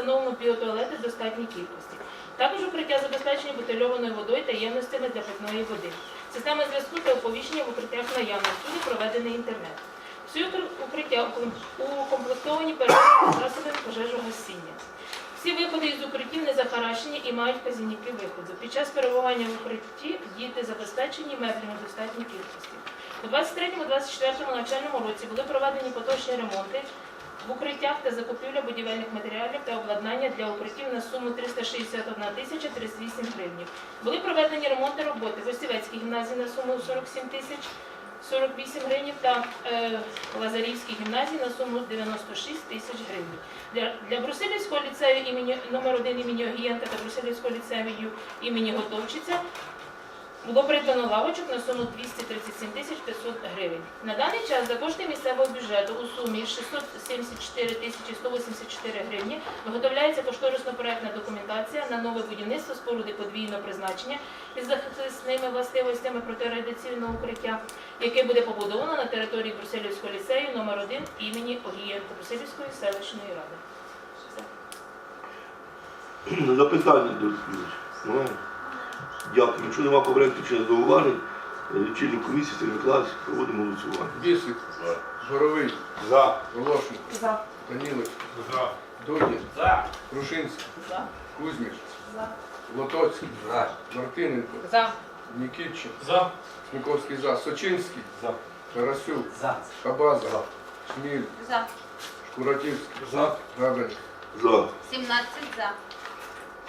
встановлено біотуалети в достатній кількості. Також укриття забезпечені бутильованою водою та ємностями для питної води. Система зв'язку та оповіщення в укриттях наявно. Всюди проведений інтернет. Всі укриття уком- укомплектовані перевіреними засобами пожежогасіння. Всі виходи із укриттів не захаращені і мають вказівники виходу. Під час перебування в укритті діти забезпечені меблями достатній кількості. У 23-24 навчальному році були проведені поточні ремонти в укриттях та закупівля будівельних матеріалів та обладнання для укриттів на суму 361 тисяча 38 гривень. Були проведені ремонтні роботи в Осівецькій гімназії на суму 47 тисяч 48 гривень та е, Лазарівській гімназії на суму 96 тисяч гривень. Для, для Брусилівського ліцею імені номер 1 імені Огієнка та Брусилівського ліцею імені Готовчиця було придбано лавочок на суму 237 тисяч 500 гривень. На даний час за кошти місцевого бюджету у сумі 674 тисячі 184 гривні виготовляється кошторисно-проектна документація на нове будівництво споруди подвійного призначення із захисними властивостями протирадіаційного укриття, яке буде побудовано на території Брусилівського ліцею номер 1 імені Огієнко Брусилівської селищної ради. Запитання до? Немає? Дякую. Якщо немає попередньо чи зауважень, лічильну комісію Сергій Миколаївич проводимо голосування. Бісик, Боровий, За. Волошин, За. Данілович, За. Дудін, За. Крушинський, За. Кузьміч, За. Лотоцький, За. Мартиненко, За. Нікітчин, За. Сміковський за, Сочинський, За. Тарасюк, За. Кабаза, Шміль, За. Шкуратівський, За. Габель, За. 17 за.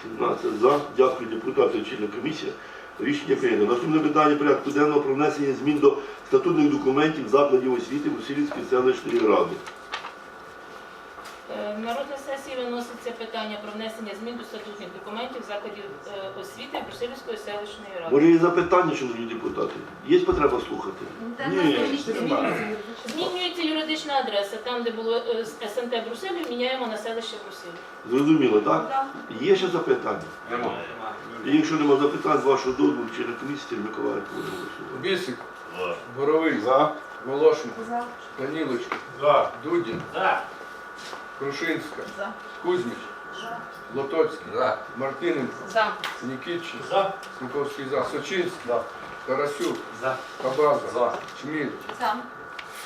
17 за. Дякую, депутатам чинна комісія. Рішення прийнято. Наступне питання порядку денного про внесення змін до статутних документів закладів освіти Васильівської селищної ради. Е, На сесії виноситься питання про внесення змін до статутних документів закладів е, освіти Брусилівської селищної ради. Може є запитання, шановні депутати? Є потреба слухати? Ні. Змінюється юридична адреса. Там, де було е, СНТ Брусилів, міняємо на селище Брусилів. Зрозуміло, так? Є ще запитання? Нема. І якщо нема запитань, з вашого дозволу, члени комісії Сергій Миколаївич буде голосувати. Бісик, Боровий, За. Волошин, Данілович, За. Дудін, За. Крушинська, За. Кузьміч, Лотоцький, За. Мартиненко, За. Нікітчин, За. Сміковський за, Сочинський, За. Тарасюк, За. Кабаза, За. Чміль. За.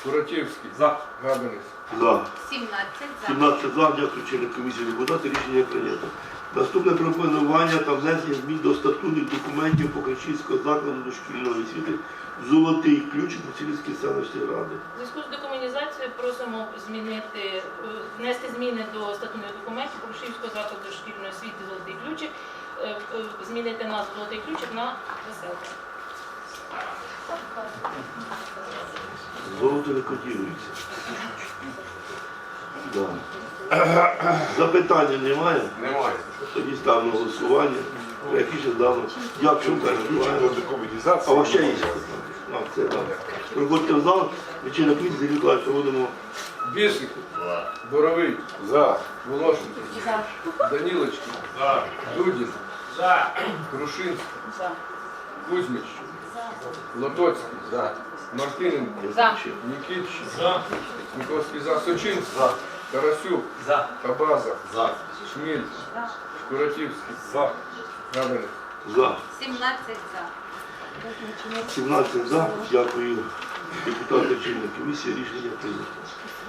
Шкуратівський, За. Габенець. За. 17 за. 17 за, дякую члени комісії депутати, рішення прийнято. Наступне пропонування та внесення змін до статутних документів Покричівського закладу дошкільної освіти Золотий ключ Брусилівської селищної ради. У зв'язку з декомунізацією просимо змінити, е, внести зміни до статутних документів Порушівського закладу шкільної освіти Золотий ключик, е, е, змінити назву Золотий ключик на веселка. Золото не котірується. Да. Запитання немає? Немає. Тоді ставимо на голосування. Які ще здано. Дякую. А у вас ще є запитання? А, це так. Приходьте в зал, вечірня комісія Сергій Миколаївич, проводимо Бісик, Боровий, За. Волошин, Данілочки, За. Дудін, За. Крушинський, За. Кузьміч, Лотоцький, За. Мартиненко, За. Нікітчин, За. Сміковський за, Сочинський, За. Тарасюк, За. Кабаза, За. Шміль, Шкуратівський, За. Габенець. за. 17 за. 17 за. Дякую. Депутати чинної комісії рішення прийнято.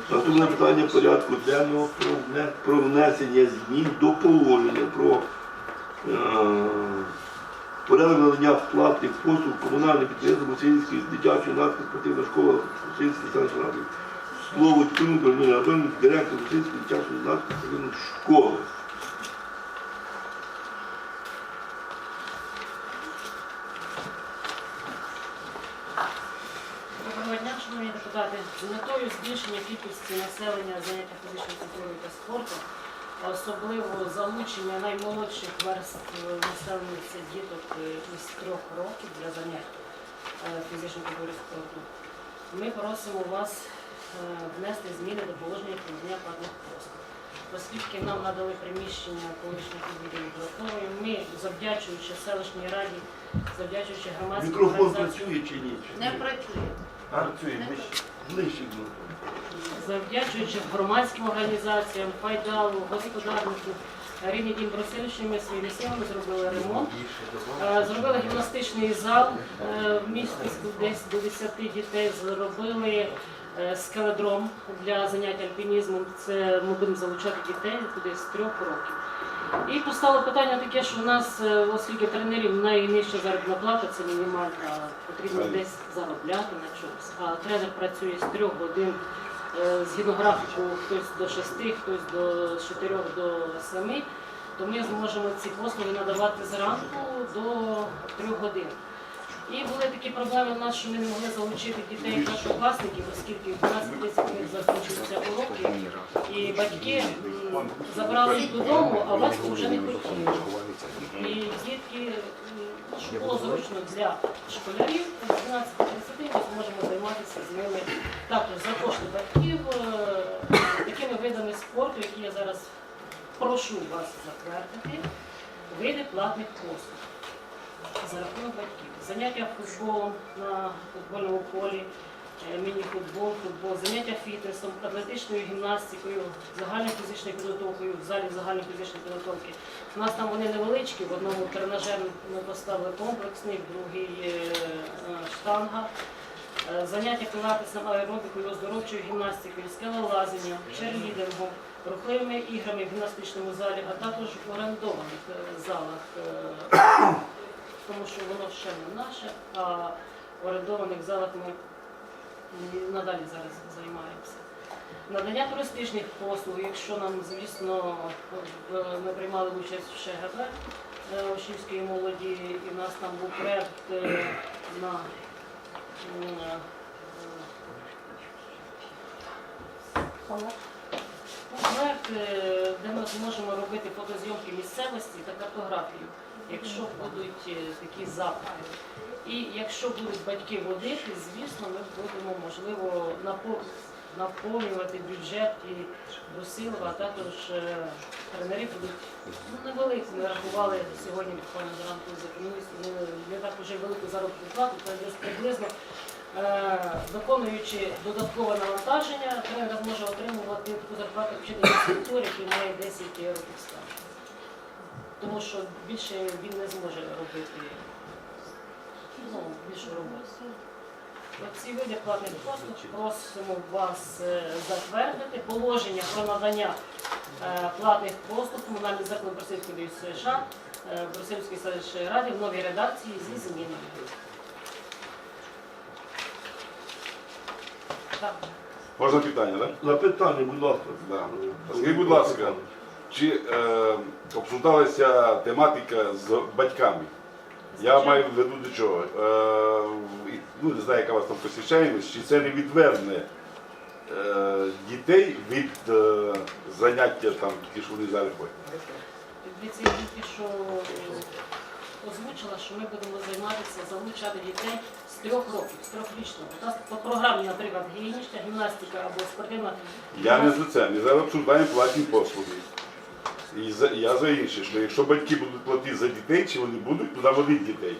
Наступне питання порядку денного про, вне- про внесення змін до положення про е, порядок надання платних послуг комунальних підприємств Мусинської дитячої юнацької спортивної школи Мусинської селищної ради. Слово Людмила Анатольовна, директор Мусинської дитячої юнацької спортивної школи. Доброго дня, шановні депутати. З метою збільшення кількості населення заняття фізичною культурою та спорту, особливо залучення наймолодших верств населення це діток е, із трьох років для занять е, фізичної культури спорту. Ми просимо вас е, внести зміни до положення про надання платних послуг. Оскільки нам надали приміщення колишнього відділу додаткової, ми, завдячуючи селищній раді, завдячуючи громадським Мікрофон працює чи ні? Не працює. Працює, ближче. Ближче. Завдячуючи громадським організаціям, пайдалу, господарнику, Рівні Дім Брусилівичі, ми своїми силами зробили ремонт. Е, Зробили гімнастичний зал е, в місті десь до 10 дітей. Зробили е, скеледром для занять альпінізмом. Це ми будемо залучати дітей куди з трьох років. І постало питання таке, що в нас, оскільки тренерів найнижча заробітна плата, це мінімальна, потрібно десь заробляти на чомусь. А тренер працює з трьох годин згідно графіку, хтось до шести, хтось до з чотирьох до семи, то ми зможемо ці послуги надавати зранку до трьох годин. І були такі проблеми в нас, що ми не могли залучити дітей першокласників, оскільки в 12.30 у них закінчуються уроки, і батьки забрали їх додому, а батько вже не хотіли. І дітки, м, було зручно для школярів, з 12.30 ми зможемо займатися з ними також за кошти батьків е, такими видами спорту, зараз прошу вас затвердити, види платних послуг за рахунок батьків. Заняття футболом на футбольному полі, е, міні-футбол, футбол, заняття фітнесом, атлетичною гімнастикою, загальною фізичною підготовкою в залі загальної фізичної підготовки. У нас там вони невеличкі, в одному тренажер ми поставили комплексний, в другий е, е, штанга. Заняття пілатесом, аеробікою, оздоровчою гімнастикою, скелелазінням, черлідингом, рухливими іграми в гімнастичному залі, а також в орендованих е, залах, е, тому що воно ще не наше, а в орендованих залах ми надалі зараз займаємося. Надання туристичних послуг, якщо нам, звісно, ми приймали участь в ШГБ е, Ошівської молоді, і в нас там був проєкт е, на м, е, е, де ми зможемо робити фотозйомки місцевості та картографію, якщо будуть е, такі запити. І якщо будуть батьки водити, звісно, ми будемо, можливо, наповнювати бюджет і Брусилова, а також е, тренери будуть ну, невеликі. Ми рахували сьогодні буквально зранку з економістом, не, не так вже велику заробітну плату, це десь приблизно виконуючи додаткове навантаження, тренер зможе отримувати таку зарплату вчителя інструктор, який має 10 років стажу. Тому що більше він не зможе робити ну, більшу роботу. Ці види платних послуг просимо вас е, затвердити положення про надання е, платних послуг комунальних закладів Брусильської США Брусильської селищної ради в новій редакції зі змінами. Можна питання, так? Запитання, будь ласка. Да? Скажіть, будь ласка, чи е, обсуждалася тематика з батьками? Я маю в виду до чого. Е, ну, не знаю, яка у вас там посвящаємось, чи це не відверне е, дітей від е, заняття там, ті, що вони зараз ходять. Дивіться, я тільки що озвучила, що ми будемо займатися, залучати дітей з трьох років, з трьохрічного. У нас по програмі, наприклад, гігієнічна гімнастика або спортивна Я не за це, ми зараз обсуждаємо платні послуги. І за, я за інше, що якщо батьки будуть платити за дітей, чи вони будуть туди водити дітей?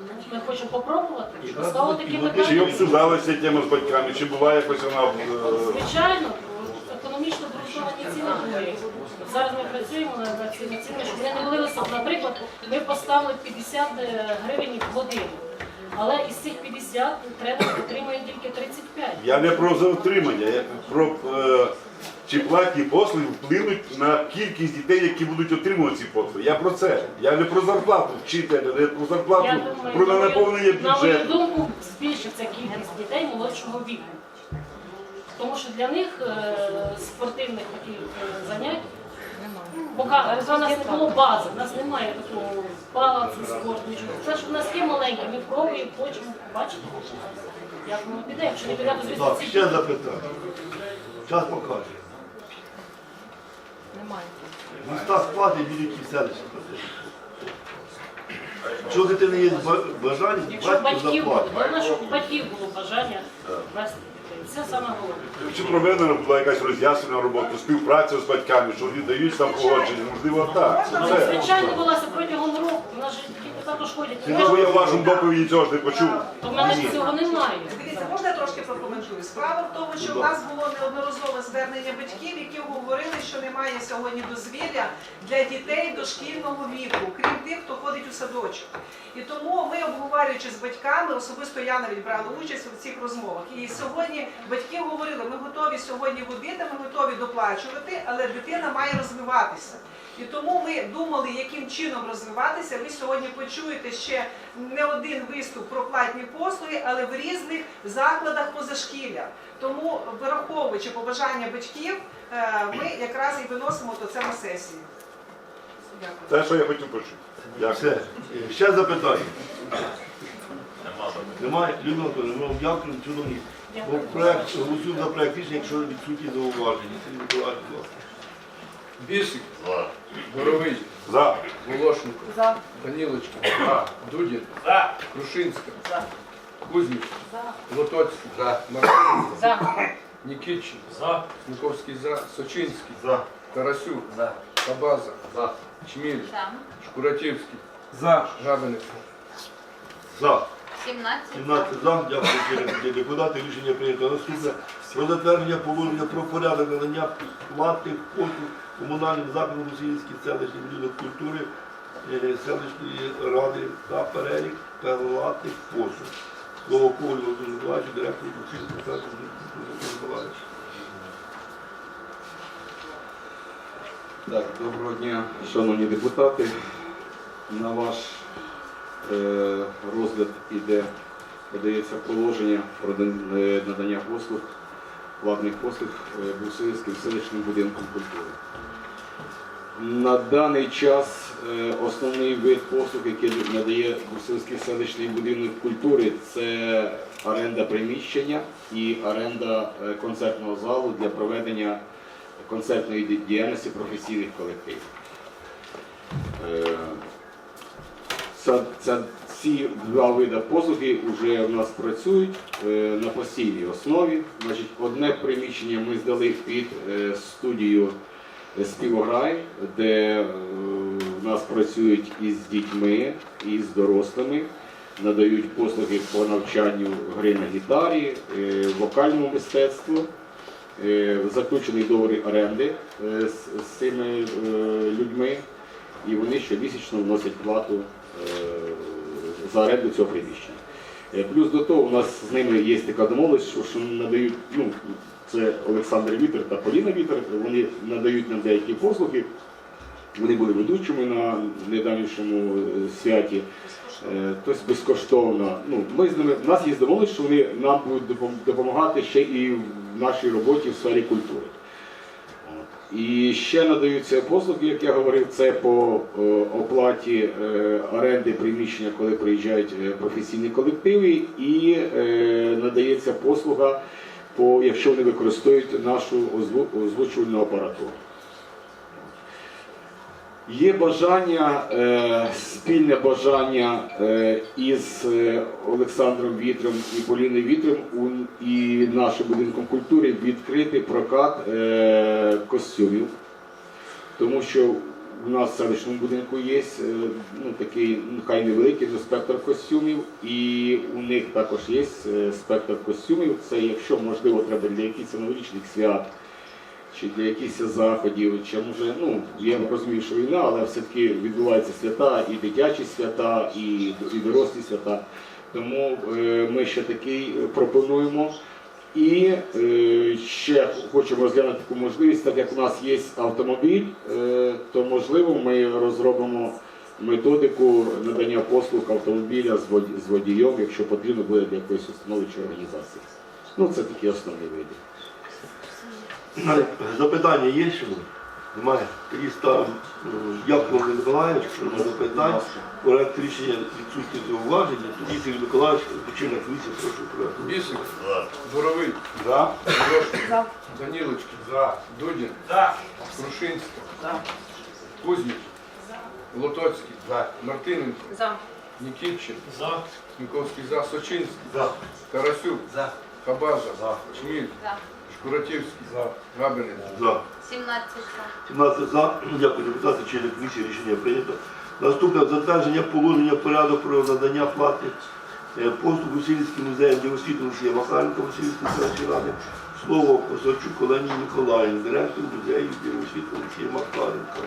Ну, Ми хочемо попробувати, поставити такі і Чи обсуждалася тема з батьками, чи була якось вона. е, Звичайно, економічно ціни були. Зараз ми працюємо над над цими цінами, щоб вони не були високі. Наприклад, ми поставили 50 гривень в годину, але із цих 50 тренер отримує тільки 35. Я не про заотримання, я про е, чи платні послуги вплинуть на кількість дітей, які будуть отримувати ці послуги. Я про це. Я не про зарплату вчителя, не про зарплату, Я думаю, про на наповнення на мою думку, збільшиться кількість дітей молодшого віку. Тому що для них е, спортивних таких е, занять Поки у нас не було бази, у нас немає такого палацу, спорту, нічого. Це ж у нас є маленьке, ми пробуємо, хочемо бачити, як воно піде. Якщо не піде, то звісно Так, ще запитання. Час покаже. Немає. Міста склади великі селища. Якщо дитини є бажання, Якщо батьків було, головне, щоб у батьків було бажання вести. Це саме головне. Чи проведена була якась роз'яснена робота, співпраця з батьками, що вони дають там погодження, можливо, так. Це, це. Звичайно, велася протягом року. У нас же такі шкодять. Це я доповіді цього ж не почув. То в мене ж цього немає. Дивіться, можна я трошки прокоментую? Справа в тому, що в нас було неодноразове звернення батьків, які говорили, що немає сьогодні дозвілля для дітей дошкільного віку, крім тих, хто ходить у садочок. І тому ми, обговорюючи з батьками, особисто я навіть брала участь у цих розмовах. І сьогодні батьки говорили, ми готові сьогодні водити, ми готові доплачувати, але дитина має розвиватися. І тому ми думали, яким чином розвиватися. Ви сьогодні почуєте ще не один виступ про платні послуги, але в різних закладах позашкілля. Тому, враховуючи побажання батьків, е, ми якраз і виносимо то це на сесію. Дякую. Те, що я хотів почути. Дякую. Ще запитання. Немає? Людмила Анатоліївна, ми вам дякуємо. Бо проект, голосуємо за проект рішення, якщо відсутні зауваження. Сергій Миколаївич, будь ласка. Бісик. Боровий. За. Волошенко. За. Данілочка. Дудін. Крушинська. Кузьміч. Лотоцький. Мартиненко. За. Нікітчин. Сміковський за. Сочинський. За. Тарасюк. Табаза. Чміль. За. Шкуратівський. За. Жабинець. За. 17 за. 17 за. Дякую, шановні депутати. Рішення прийнято. Наступне. Про затвердження положення про порядок надання платних послуг комунальним закладам Російській селищній будинок культури е, селищної ради та перелік платних послуг. Слово Коваль Володимир Миколаївич, директор Російської селищної культури. Так, доброго дня, шановні депутати. На ваш е, розгляд іде, подається положення про е, надання послуг, платних послуг е, Бусилівським селищним будинком культури. На даний час е, основний вид послуг, який надає Бусилівський селищний будинок культури, це оренда приміщення і оренда е, концертного залу для проведення концертної діяльності професійних колективів. Ця, ці два види послуги вже в нас працюють е, на постійній основі. Значить, одне приміщення ми здали під е, студію співограй, де е, в нас працюють із дітьми, і з дорослими, надають послуги по навчанню гри на гітарі, вокальному мистецтву. Заключений договір оренди з, цими людьми, і вони щомісячно вносять плату за оренду цього приміщення. Е, Плюс до того у нас з ними є така домовленість, що, надають, ну, це Олександр Вітер та Поліна Вітер, вони надають нам деякі послуги. Вони були ведучими на недавнішому е, святі. Тобто безкоштовно. Ну, ми з ними, в нас є домовленість, що вони нам будуть допомагати ще і в нашій роботі в сфері культури. І ще надаються послуги, як я говорив, це по е, оплаті е, оренди приміщення, коли приїжджають е, професійні колективи, і надається послуга, по, якщо вони використовують нашу озву- озвучувальну апаратуру. Є бажання, е, спільне бажання е, із е, Олександром Вітром і Поліною Вітром і нашим будинком культури відкрити прокат костюмів, тому що у нас в селищному будинку є ну, такий ну, хай невеликий спектр костюмів, і у них також є спектр костюмів. Це якщо можливо треба для якихось новорічних свят чи для якихось заходів, чи може, ну я розумію, що війна, але все-таки відбуваються свята, і дитячі свята, і, і дорослі свята. Тому е, ми ще такий пропонуємо. І е, ще хочемо розглянути таку можливість, так як у нас є автомобіль, е, то можливо ми розробимо методику надання послуг автомобіля з водієм, якщо потрібно буде для якоїсь установи чи організації. Ну це такі основні види. Запитання є ще? Немає. Тоді ставимо е, Миколаївич, що на запитання. Проект рішення відсутні зауваження. Тоді Сергій Миколаївич, починок комісії, прошу. Бісик. Боровий. За. Волошенко. Данілочка. За. Дудін. Крушинська. Кузьміч. Лотоцький. Мартиненко. За. Нікітчин. Сміковський за. Сочинський. За. Тарасюк. Хабаза. Чміль. За. Шкуратівський. Габинець. За. 17 за. 17 за. Дякую, депутати. Члени комісії рішення прийнято. Наступне затвердження положення порядок про надання плати е, послуг Васильівським музеєм для освіти Олексія Макаренка Васильівської селищної ради. Слово Осадчук Олені Ніколаївні, директор музею для освіти Олексія Макаренка.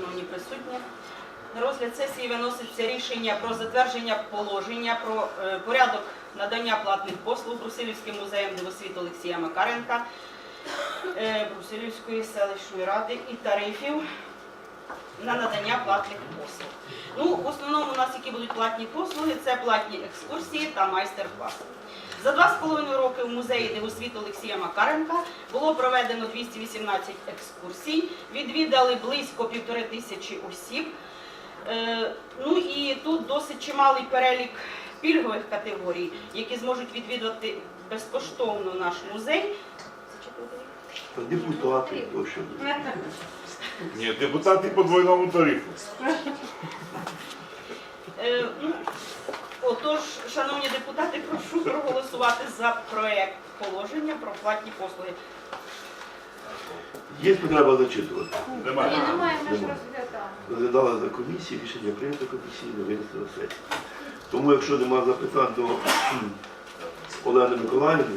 Шановні присутні. На розгляд сесії виноситься рішення про затвердження положення про е, порядок надання платних послуг Брусилівським музеєм дивосвіту Олексія Макаренка, е, Брусилівської селищної ради і тарифів на надання платних послуг. Ну, в основному у нас які будуть платні послуги, це платні екскурсії та майстер-класи. За два з половиною роки в музеї дивосвіту Олексія Макаренка було проведено 218 екскурсій, відвідали близько півтори тисячі осіб. Е, Ну і тут досить чималий перелік пільгових категорій, які зможуть відвідувати безкоштовно наш музей. Депутати тощо. Ні, депутати по двойному тарифу. Отож, шановні депутати, прошу проголосувати за проект положення про платні послуги. Є потреба зачитувати. Немає. Немає, ми ж Нема. розглядали. Розглядали за комісії, рішення прийнято комісійно, винесли на сесію. Тому, якщо немає запитань до кхм, Олени Миколаївни,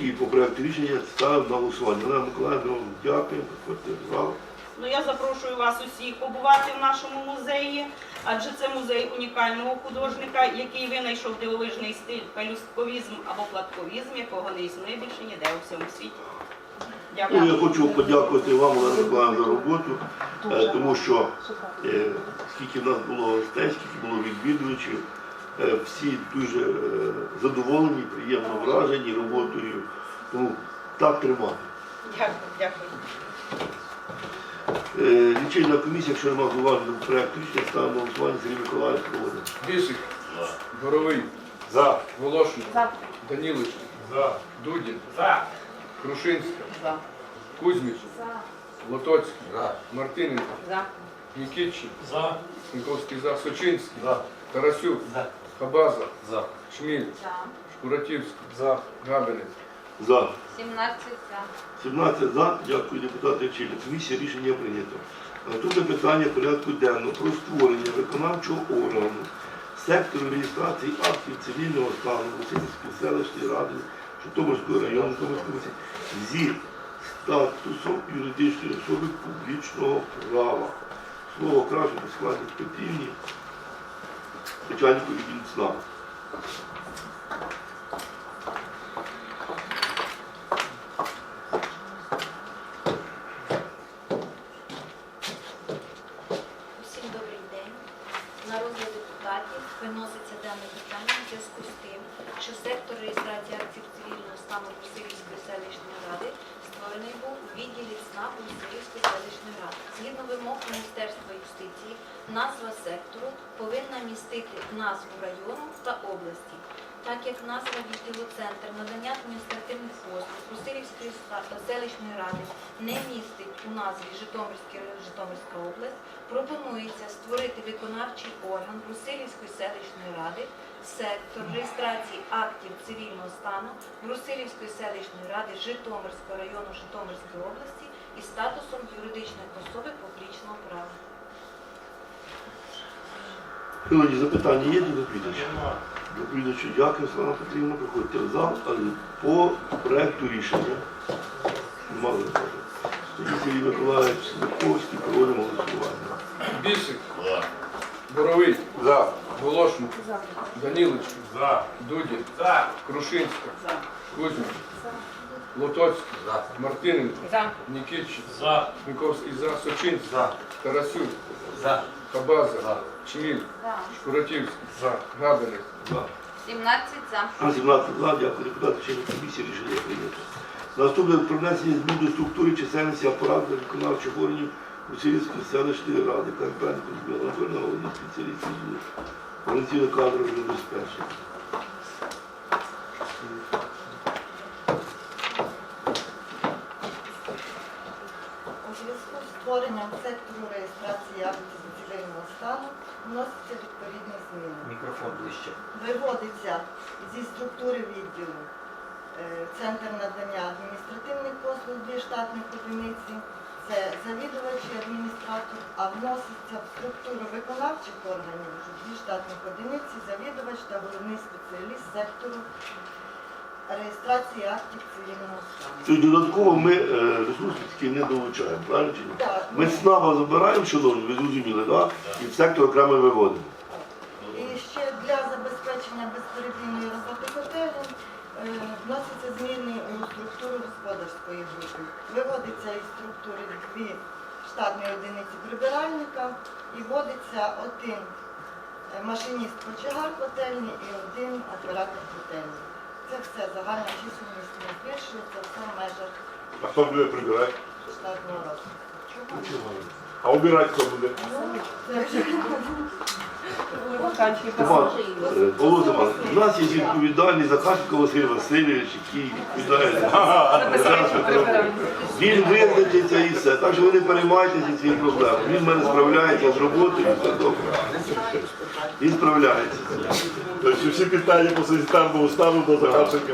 і по проекту рішення ставимо на голосування. Олена Миколаївна, вам дякуємо, приходьте в зал. Ну, я запрошую вас усіх побувати в нашому музеї, адже це музей унікального художника, який винайшов дивовижний стиль пелюстковізм або платковізм, якого не існує більше ніде у всьому світі. Ну, Дякую. я хочу подякувати вам, Олена Миколаївна, за роботу, е, тому що е, скільки в нас було гостей, скільки було відвідувачів, е, всі дуже задоволені, приємно вражені роботою. Тому так тримати. Дякую, дякую. Е, Лічильна комісія, якщо немає зауважень до проекту рішення, ставимо на голосування Сергій Миколаївич проводить. Бісик. Боровий. За. Волошин. Данілич. Дудін. Крушинська. Кузьміч. Лотоцький. Мартиненко. За. Нікітчин. Сміковський за. Сочинський. Тарасюк. Хабаза. Шміль. За. Шкуратівський. Габинець. За. 17 за. 17 за. Дякую, депутати Лічильна комісія. Рішення прийнято. Наступне питання порядку денного про створення виконавчого органу сектору реєстрації актів цивільного стану Васильівської селищної ради Житомирського району Житомирської зі статусом юридичної особи публічного права. Слово краще складі Петрівні, начальнику відділу ЦНАПу. Усім добрий день. На розгляд депутатів виноситься дане питання в зв'язку з тим, що сектор реєстрації актів цивільного стану Васильівської селищної ради створений був у відділі ЦНАП Васильівської селищної ради. Згідно вимог Міністерства юстиції, назва сектору повинна містити назву району та області. Так як назва відділу Центр надання адміністративних послуг Васильівської ста- селищної ради не містить у назві Житомирський Житомирська область, пропонується створити виконавчий орган Брусилівської селищної ради, сектор реєстрації актів цивільного стану Брусилівської селищної ради Житомирського району Житомирської області із статусом юридичної особи публічного права. Запитання є до доповідача? Доповідачу дякую, Слава Петрівна, приходьте в зал, але по проекту рішення. Нема запитань. Тоді Сергій Миколаївич Смирковський проводимо голосування. Бісик. Боровий. За. Волошин. Данілич. Дудін. Крушинська. Кузьміч. Лотоцький. Мартиненко. За. Нікітчин. Сміковський за. Сочинський. Тарасюк. Хабаза. Чміль. За. Шкуратівський. Габинець. За. 17 за. На 17 за, дякую, депутати, члени комісії, рішення прийнято. Наступне про внесення змін до структури чисельності апарату виконавчих органів Усилівської селищної ради. Карпенко Людмила Анатольовна, головний спеціаліст відділу організаційно-кадрового забезпечення. У зв'язку з створенням сектору реєстрації актів цивільного стану вноситься відповідні зміни. Мікрофон ближче. Виводиться зі структури відділу е, центр надання адміністративних послуг дві штатних одиниці. Це завідувач і адміністратор, а вноситься в структуру виконавчих органів дві штатних одиниці, завідувач та головний спеціаліст сектору реєстрації актів цивільного стану. Додатково ми е, ресурси такі не долучаємо, правильно чи ні? Так, Ми з СНАПа забираємо, шановні, ви зрозуміли, да? і в сектор окремо виводимо. І ще для забезпечення безперебійної роботи котелень е, вносяться зміни у структуру господарської групи. Виводиться із структури дві штатні одиниці прибиральника і вводиться один е, машиніст кочегар котельні і один оператор котельні. Це все загальна чисельність не збільшується, все в межах А хто буде прибирати? штатного розвитку. А обирати хто буде? Це вже Степан, е, Павло Степанович, у нас є відповідальний Захарченко Василь Васильович, який відповідає Він визначиться і все. Так що ви не переймайтеся цією проблемою. Він в мене справляється з роботою, і все добре. Він справляється. Тобто всі питання по санітарному стану до Захарченка